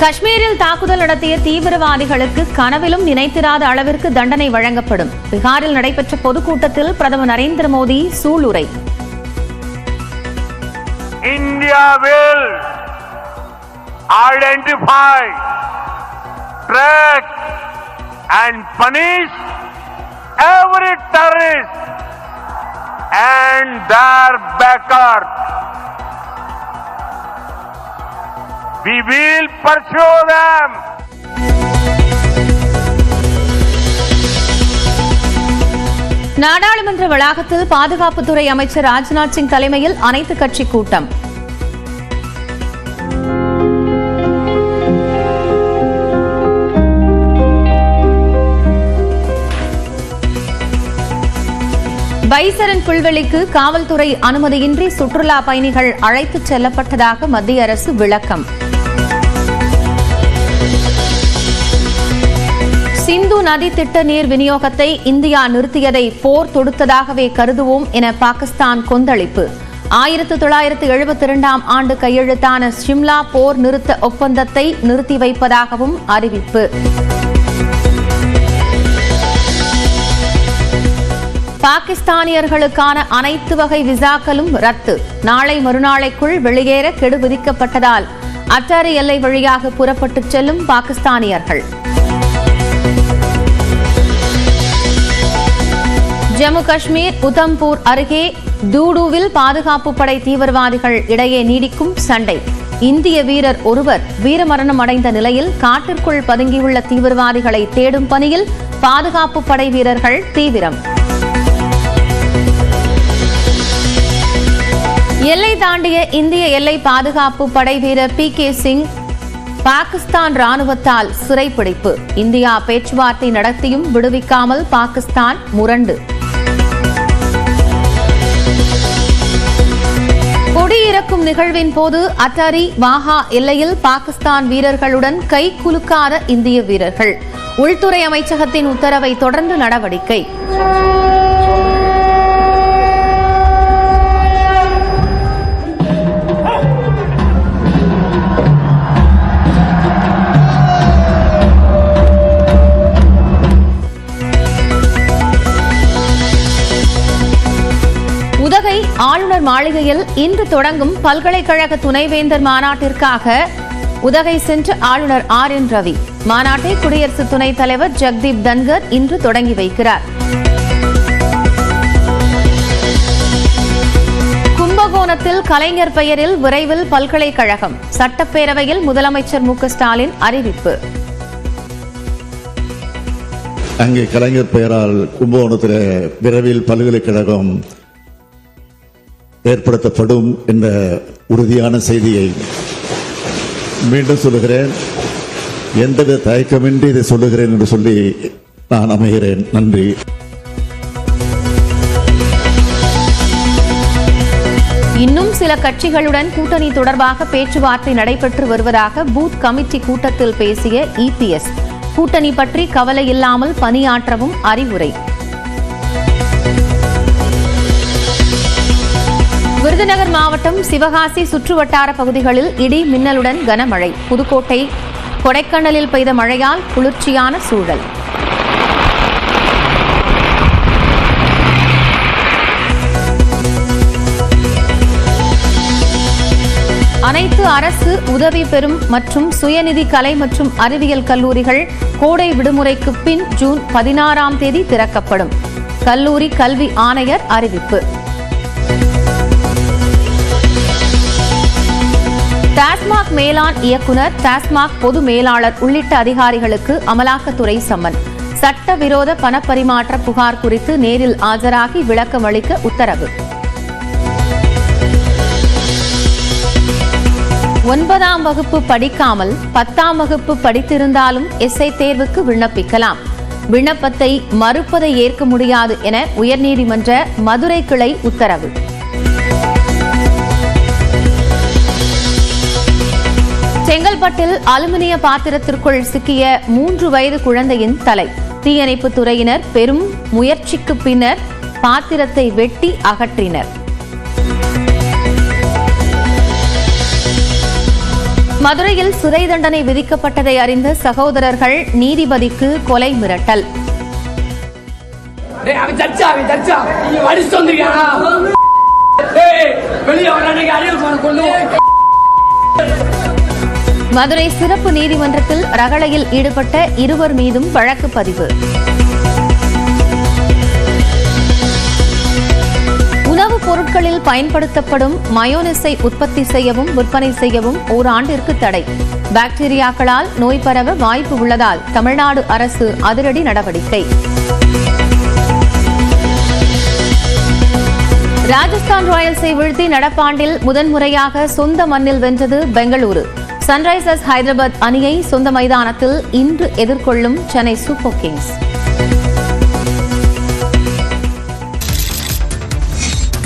காஷ்மீரில் தாக்குதல் நடத்திய தீவிரவாதிகளுக்கு கனவிலும் நினைத்திராத அளவிற்கு தண்டனை வழங்கப்படும் பீகாரில் நடைபெற்ற பொதுக்கூட்டத்தில் பிரதமர் Narendra Modi சூளுரை India will identify, track and punish every terrorist and their backers. We will pursue them. நாடாளுமன்ற வளாகத்தில் பாதுகாப்புத்துறை அமைச்சர் ராஜ்நாத் சிங் தலைமையில் அனைத்து கட்சி கூட்டம் பைசரன் புல்வெளிக்கு காவல்துறை அனுமதியின்றி சுற்றுலா பயணிகள் அழைத்துச் செல்லப்பட்டதாக மத்திய அரசு விளக்கம் சிந்து நதி திட்ட நீர் விநியோகத்தை இந்தியா நிறுத்தியதை போர் தொடுத்ததாகவே கருதுவோம் என பாகிஸ்தான் கொந்தளிப்பு. ஆயிரத்து தொள்ளாயிரத்து எழுபத்தி இரண்டாம் ஆண்டு கையெழுத்தான ஷிம்லா போர் நிறுத்த ஒப்பந்தத்தை நிறுத்தி வைப்பதாகவும் அறிவிப்பு. பாகிஸ்தானியர்களுக்கான அனைத்து வகை விசாக்களும் ரத்து. நாளை மறுநாளைக்குள் வெளியேற கெடு விதிக்கப்பட்டதால் அட்டாரி எல்லை வழியாக புறப்பட்டுச் செல்லும் பாகிஸ்தானியர்கள். ஜம்மு காஷ்மீர் உதம்பூர் அருகே தூடுவில் பாதுகாப்பு படை தீவிரவாதிகள் இடையே நீடிக்கும் சண்டை. இந்திய வீரர் ஒருவர் வீரமரணம் அடைந்த நிலையில் காட்டிற்குள் பதுங்கியுள்ள தீவிரவாதிகளை தேடும் பணியில் பாதுகாப்பு படை வீரர்கள் தீவிரம். எல்லை தாண்டிய இந்திய எல்லை பாதுகாப்பு படை வீரர் பி கே சிங் பாகிஸ்தான் ராணுவத்தால் சிறைப்பிடிப்பு. இந்தியா பேச்சுவார்த்தை நடத்தியும் விடுவிக்காமல் பாகிஸ்தான் முரண்டு. குடியிறக்கும் நிகழ்வின் போது அட்டாரி வாஹா எல்லையில் பாகிஸ்தான் வீரர்களுடன் கை குலுக்காத இந்திய வீரர்கள். உள்துறை அமைச்சகத்தின் உத்தரவை தொடர்ந்து நடவடிக்கை. உதகை ஆளுநர் மாளிகையில் இன்று தொடங்கும் பல்கலைக்கழக துணைவேந்தர் மாநாட்டிற்காக உதகை சென்ற ஆளுநர் ஆர் என் ரவி. மாநாட்டை குடியரசு துணைத் தலைவர் ஜெக்தீப் தன்கர் இன்று தொடங்கி வைக்கிறார். கும்பகோணத்தில் கலைஞர் பெயரில் விரைவில் பல்கலைக்கழகம். சட்டப்பேரவையில் முதலமைச்சர் மு ஸ்டாலின் அறிவிப்பு. அங்கே கலைஞர் பெயரால் கும்பகோணத்தில் விரைவில் பல்கலைக்கழகம் ஏற்படுத்தப்படும் என்ற உறுதியான செய்தியை மீண்டும் சொல்லுகிறேன். எந்தவித தயக்கமின்றி இதை சொல்லுகிறேன் என்று சொல்லி நான் அமைகிறேன். நன்றி. இன்னும் சில கட்சிகளுடன் கூட்டணி தொடர்பாக பேச்சுவார்த்தை நடைபெற்று வருவதாக பூத் கமிட்டி கூட்டத்தில் பேசிய இபிஎஸ் கூட்டணி பற்றி கவலை இல்லாமல் பணியாற்றவும் அறிவுரை. விருதுநகர் மாவட்டம் சிவகாசி சுற்றுவட்டார பகுதிகளில் இடி மின்னலுடன் கனமழை. புதுக்கோட்டை கொடைக்கானலில் பெய்த மழையால் குளிர்ச்சியான சூழல். அனைத்து அரசு உதவி பெறும் மற்றும் சுயநிதி கலை மற்றும் அறிவியல் கல்லூரிகள் கோடை விடுமுறைக்கு பின் ஜூன் பதினாறாம் தேதி திறக்கப்படும். கல்லூரி கல்வி ஆணையர் அறிவிப்பு. டாஸ்மாக் மேலாண் இயக்குனர் டாஸ்மாக் பொது மேலாளர் உள்ளிட்ட அதிகாரிகளுக்கு அமலாக்கத்துறை சம்மன். சட்டவிரோத பணப்பரிமாற்ற புகார் குறித்து நேரில் ஆஜராகி விளக்கம் அளிக்க உத்தரவு. ஒன்பதாம் வகுப்பு படிக்காமல் பத்தாம் வகுப்பு படித்திருந்தாலும் எஸ்ஐ தேர்வுக்கு விண்ணப்பிக்கலாம். விண்ணப்பத்தை மறுப்பதை ஏற்க முடியாது என உயர்நீதிமன்ற மதுரை கிளை உத்தரவு. செங்கல்பட்டில் அலுமினிய பாத்திரத்திற்குள் சிக்கிய மூன்று வயது குழந்தையின் தலை. தீயணைப்பு துறையினர் பெரும் முயற்சிக்கு பின்னர் பாத்திரத்தை வெட்டி அகற்றினர். மதுரையில் சிறை தண்டனை விதிக்கப்பட்டதை அறிந்த சகோதரர்கள் நீதிபதிக்கு கொலை மிரட்டல். வெளியே மதுரை சிறப்பு நீதிமன்றத்தில் ரகளையில் ஈடுபட்ட இருவர் மீதும் வழக்கு பதிவு. உணவுப் பொருட்களில் பயன்படுத்தப்படும் மயோனிஸை உற்பத்தி செய்யவும் விற்பனை செய்யவும் ஓராண்டிற்கு தடை. பாக்டீரியாக்களால் நோய் பரவ வாய்ப்பு உள்ளதால் தமிழ்நாடு அரசு அதிரடி நடவடிக்கை. ராஜஸ்தான் ராயல்ஸை வீழ்த்தி நடப்பாண்டில் முதன்முறையாக சொந்த மண்ணில் வென்றது பெங்களூரு. சன்ரைசர்ஸ் ஹைதராபாத் அணியை சொந்த மைதானத்தில் இன்று எதிர்கொள்ளும் சென்னை சூப்பர் கிங்ஸ்.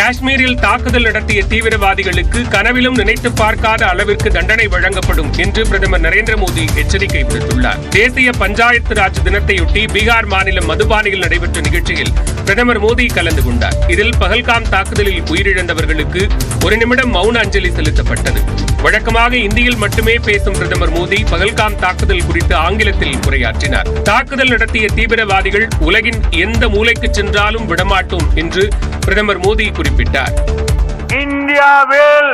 காஷ்மீரில் தாக்குதல் நடத்திய தீவிரவாதிகளுக்கு கனவிலும் நினைத்து பார்க்காத அளவிற்கு தண்டனை வழங்கப்படும் என்று பிரதமர் நரேந்திர மோடி எச்சரிக்கை விடுத்துள்ளார். தேசிய பஞ்சாயத்து ராஜ் தினத்தையொட்டி பீகார் மாநிலம் மதுபானியில் நடைபெற்ற நிகழ்ச்சியில் பிரதமர் மோடி கலந்து கொண்டார். இதில் பகல்காம் தாக்குதலில் உயிரிழந்தவர்களுக்கு ஒரு நிமிடம் மௌன அஞ்சலி செலுத்தப்பட்டது. வழக்கமாக இந்தியில் மட்டுமே பேசும் பிரதமர் மோடி பகல்காம் தாக்குதல் குறித்து ஆங்கிலத்தில் உரையாற்றினார். தாக்குதல் நடத்திய தீவிரவாதிகள் உலகின் எந்த மூலைக்கு சென்றாலும் விடமாட்டோம் என்று பிரதமர் மோடி குறிப்பிட்டார் India will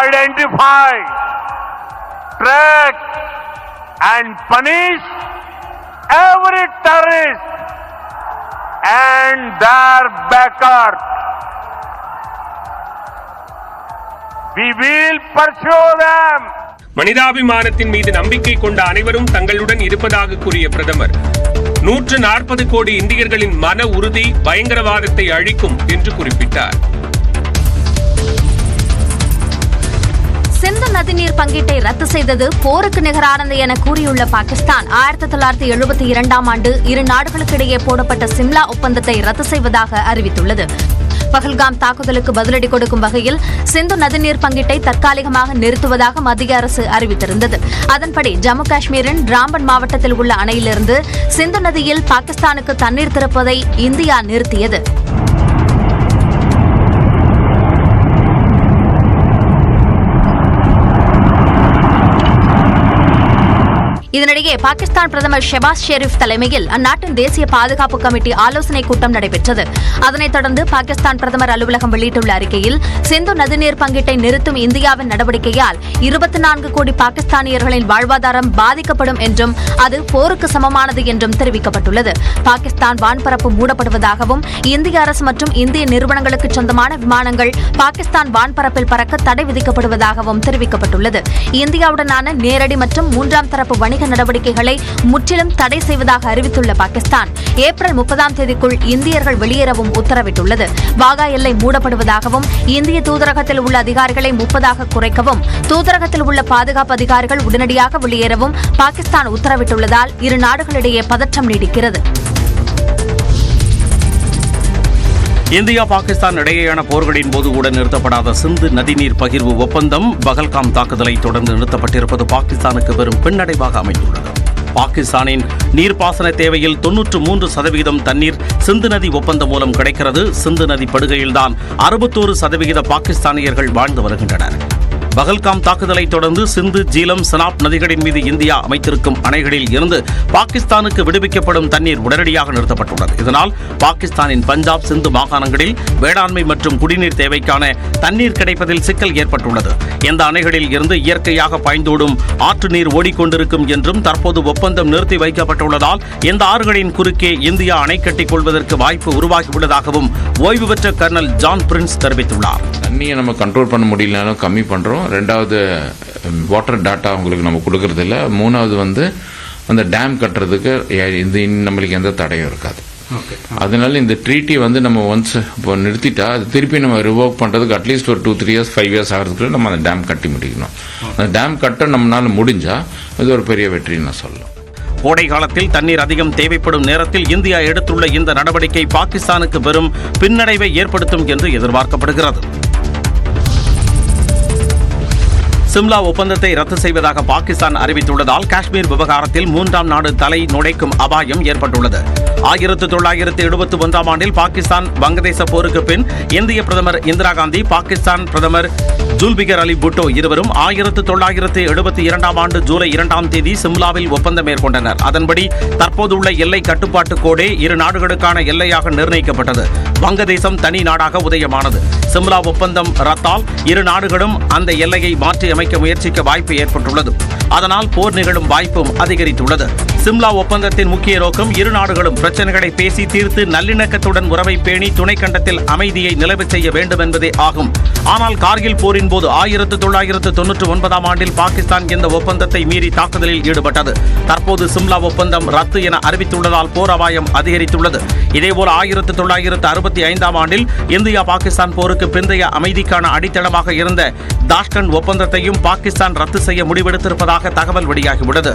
identify, track and punish every terrorist and their backer. We will pursue them. மனிதாபிமானத்தின் மீது நம்பிக்கை கொண்ட அனைவரும் தங்களுடன் இருப்பதாக கூறிய பிரதமர் நூற்று நாற்பது கோடி இந்தியர்களின் மன உறுதி பயங்கரவாதத்தை அழிக்கும் என்று குறிப்பிட்டார். சிந்து நதிநீர் பங்கீட்டை ரத்து செய்தது போருக்கு நிகரானது என கூறியுள்ள பாகிஸ்தான். ஆயிரத்தி தொள்ளாயிரத்தி எழுபத்தி இரண்டாம் ஆண்டு இரு நாடுகளுக்கிடையே போடப்பட்ட சிம்லா ஒப்பந்தத்தை ரத்து செய்வதாக அறிவித்துள்ளது. பகல்காம் தாக்குதலுக்கு பதிலடி கொடுக்கும் வகையில் சிந்து நதிநீர் பங்கீட்டை தற்காலிகமாக நிறுத்துவதாக மத்திய அரசு அறிவித்திருந்தது. அதன்படி ஜம்மு காஷ்மீரின் ராம்பன் மாவட்டத்தில் உள்ள அணையிலிருந்து சிந்து நதியில் பாகிஸ்தானுக்கு தண்ணீர் திறப்பதை இந்தியா நிறுத்தியது. இதனிடையே பாகிஸ்தான் பிரதமர் ஷெபாஸ் ஷெரீப் தலைமையில் அந்நாட்டின் தேசிய பாதுகாப்பு கமிட்டி ஆலோசனை கூட்டம் நடைபெற்றது. அதனைத் தொடர்ந்து பாகிஸ்தான் பிரதமர் அலுவலகம் வெளியிட்டுள்ள அறிக்கையில் சிந்து நதிநீர் பங்கீட்டை நிறுத்தும் இந்தியாவின் நடவடிக்கையால் இருபத்தி நான்கு கோடி பாகிஸ்தானியர்களின் வாழ்வாதாரம் பாதிக்கப்படும் என்றும் அது போருக்கு சமமானது என்றும் தெரிவிக்கப்பட்டுள்ளது. பாகிஸ்தான் வான்பரப்பு மூடப்படுவதாகவும் இந்திய அரசு மற்றும் இந்திய நிறுவனங்களுக்கு சொந்தமான விமானங்கள் பாகிஸ்தான் வான்பரப்பில் பறக்க தடை விதிக்கப்படுவதாகவும் தெரிவிக்கப்பட்டுள்ளது. இந்தியாவுடனான நேரடி மற்றும் மூன்றாம் தரப்பு வணிக நடவடிக்கைகளை முற்றிலும் தடை செய்வதாக அறிவித்துள்ள பாகிஸ்தான். ஏப்ரல் முப்பதாம் தேதிக்குள் இந்தியர்கள் வெளியேறவும் உத்தரவிட்டுள்ளது. வாகா எல்லை மூடப்படுவதாகவும் இந்திய தூதரகத்தில் உள்ள அதிகாரிகளை முப்பதாக குறைக்கவும் தூதரகத்தில் உள்ள பாதுகாப்பு அதிகாரிகள் உடனடியாக வெளியேறவும் பாகிஸ்தான் உத்தரவிட்டுள்ளதால் இரு நாடுகளிடையே பதற்றம் நீடிக்கிறது. இந்தியா பாகிஸ்தான் இடையேயான போர்களின் போது கூட நிறுத்தப்படாத சிந்து நதிநீர் பகிர்வு ஒப்பந்தம் பகல்காம் தாக்குதலை தொடர்ந்து நிறுத்தப்பட்டிருப்பது பாகிஸ்தானுக்கு பெரும் பின்னடைவாக அமைந்துள்ளது. பாகிஸ்தானின் நீர்ப்பாசன தேவையில் தொன்னூற்று மூன்று சதவிகிதம் தண்ணீர் சிந்து நதி ஒப்பந்தம் மூலம் கிடைக்கிறது. சிந்து நதி படுகையில்தான் அறுபத்தோரு சதவிகித பாகிஸ்தானியர்கள் வாழ்ந்து வருகின்றனர். பகல்காம் தாக்குதலை தொடர்ந்து சிந்து ஜீலம் சனாப் நதிகளின் மீது இந்தியா அமைத்திருக்கும் அணைகளில் இருந்து பாகிஸ்தானுக்கு விடுவிக்கப்படும் தண்ணீர் உடனடியாக நிறுத்தப்பட்டுள்ளது. இதனால் பாகிஸ்தானின் பஞ்சாப் சிந்து மாகாணங்களில் வேளாண்மை மற்றும் குடிநீர் தேவைக்கான தண்ணீர் கிடைப்பதில் சிக்கல் ஏற்பட்டுள்ளது. இந்த அணைகளில் இருந்து இயற்கையாக பாய்ந்தோடும் ஆற்று நீர் ஓடிக்கொண்டிருக்கும் என்றும் தற்போது ஒப்பந்தம் நிறுத்தி வைக்கப்பட்டுள்ளதால் இந்த ஆறுகளின் குறுக்கே இந்தியா அணை கட்டிக் கொள்வதற்கு வாய்ப்பு உருவாகியுள்ளதாகவும் ஓய்வு பெற்ற கர்னல் ஜான் பிரின்ஸ் தெரிவித்துள்ளார். தண்ணியை நம்ம கண்ட்ரோல் பண்ண முடியலனாலும் கம்மி ரெண்டாவது வாட்டர் டாட்டா உங்களுக்கு நம்ம கொடுக்கறதில்ல. மூணாவது வந்து அந்த டேம் கட்டுறதுக்கு இந்த நம்மளுக்கு எந்த தடையும் இருக்காது. அதனால இந்த ட்ரீட்டி வந்து நம்ம ஒன்ஸ் இப்போ நிறுத்திட்டா அது திருப்பி நம்ம ரிவோக் பண்ணுறதுக்கு அட்லீஸ்ட் ஒரு two three years five years ஆகிறதுக்குள்ள நம்ம அந்த டேம் கட்டி முடிக்கணும். அந்த டேம் கட்ட நம்மளால முடிஞ்சா இது ஒரு பெரிய வெற்றின்னு நான் சொல்லலாம் கோடை காலத்தில் தண்ணீர் அதிகம் தேவைப்படும் நேரத்தில் இந்தியா எடுத்துள்ள இந்த நடவடிக்கை பாகிஸ்தானுக்கு பெரும் பின்னடைவை ஏற்படுத்தும் என்று எதிர்பார்க்கப்படுகிறது. சிம்லா ஒப்பந்தத்தை ரத்து செய்வதாக பாகிஸ்தான் அறிவித்துள்ளதால் காஷ்மீர் விவகாரத்தில் மூன்றாம் நாடு தலை நுழைக்கும் அபாயம் ஏற்பட்டுள்ளது. ஆயிரத்து தொள்ளாயிரத்து எழுபத்தி ஒன்றாம் ஆண்டில் பாகிஸ்தான் வங்கதேச போருக்கு பின் இந்திய பிரதமர் இந்திரா காந்தி பாகிஸ்தான் பிரதமர் ஜுல்பிகர் அலி புட்டோ இருவரும் ஆயிரத்து தொள்ளாயிரத்து எழுபத்தி இரண்டாம் ஆண்டு ஜூலை இரண்டாம் தேதி சிம்லாவில் ஒப்பந்தம் மேற்கொண்டனர். அதன்படி தற்போதுள்ள எல்லை கட்டுப்பாட்டு கோடே இரு நாடுகளுக்கான எல்லையாக நிர்ணயிக்கப்பட்டது. வங்கதேசம் தனி நாடாக உதயமானது. சிம்லா ஒப்பந்தம் ரத்தால் இரு நாடுகளும் அந்த எல்லையை மாற்றி அமைக்க முயற்சிக்க வாய்ப்பு ஏற்பட்டுள்ளது. அதனால் போர் நிகழும் வாய்ப்பும் அதிகரித்துள்ளது. சிம்லா ஒப்பந்தத்தின் முக்கிய நோக்கம் இரு நாடுகளும் பிரச்சனைகளை பேசி தீர்த்து நல்லிணக்கத்துடன் உறவை பேணி துணைக்கண்டத்தில் அமைதியை நிலவச் செய்ய வேண்டும் என்பதே ஆகும். ஆனால் கார்கில் போரின் போது ஆயிரத்து தொள்ளாயிரத்து தொன்னூற்று ஒன்பதாம் ஆண்டில் பாகிஸ்தான் இந்த ஒப்பந்தத்தை மீறி தாக்குதலில் ஈடுபட்டது. தற்போது சிம்லா ஒப்பந்தம் ரத்து என அறிவித்துள்ளதால் போர் அபாயம் அதிகரித்துள்ளது. இதேபோல் ஆயிரத்து தொள்ளாயிரத்து அறுபத்தி ஐந்தாம் ஆண்டில் இந்தியா பாகிஸ்தான் போருக்கு பிந்தைய அமைதிக்கான அடித்தளமாக இருந்த தாஷ்கண்ட் ஒப்பந்தத்தையும் பாகிஸ்தான் ரத்து செய்ய முடிவெடுத்திருப்பதாக தகவல் வெளியாகியுள்ளது.